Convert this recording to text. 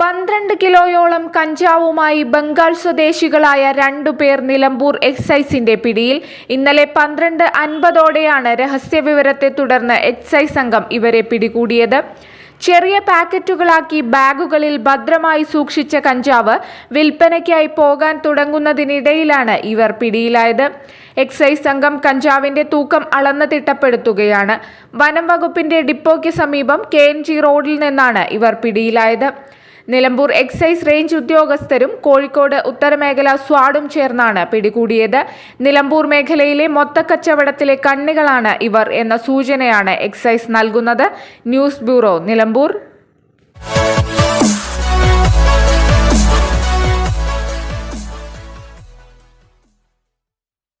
പന്ത്രണ്ട് കിലോയോളം കഞ്ചാവുമായി ബംഗാൾ സ്വദേശികളായ രണ്ടു പേർ നിലമ്പൂർ എക്സൈസിന്റെ പിടിയിൽ. ഇന്നലെ പന്ത്രണ്ട് അൻപതോടെയാണ് രഹസ്യവിവരത്തെ തുടർന്ന് എക്സൈസ് സംഘം ഇവരെ പിടികൂടിയത്. ചെറിയ പാക്കറ്റുകളാക്കി ബാഗുകളിൽ ഭദ്രമായി സൂക്ഷിച്ച കഞ്ചാവ് വിൽപ്പനയ്ക്കായി പോകാൻ തുടങ്ങുന്നതിനിടയിലാണ് ഇവർ പിടിയിലായത്. എക്സൈസ് സംഘം കഞ്ചാവിന്റെ തൂക്കം അളന്ന് തിട്ടപ്പെടുത്തുകയാണ്. വനം വകുപ്പിന്റെ ഡിപ്പോയ്ക്ക് സമീപം കെ റോഡിൽ നിന്നാണ് ഇവർ പിടിയിലായത്. നിലമ്പൂർ എക്സൈസ് റേഞ്ച് ഉദ്യോഗസ്ഥരും കോഴിക്കോട് ഉത്തരമേഖല സ്വാഡും ചേർന്നാണ് പിടികൂടിയത്. നിലമ്പൂർ മേഖലയിലെ മൊത്തക്കച്ചവടത്തിലെ കണ്ണികളാണ് ഇവർ എന്ന സൂചനയാണ് എക്സൈസ് നൽകുന്നത്. News bureau Nilambur.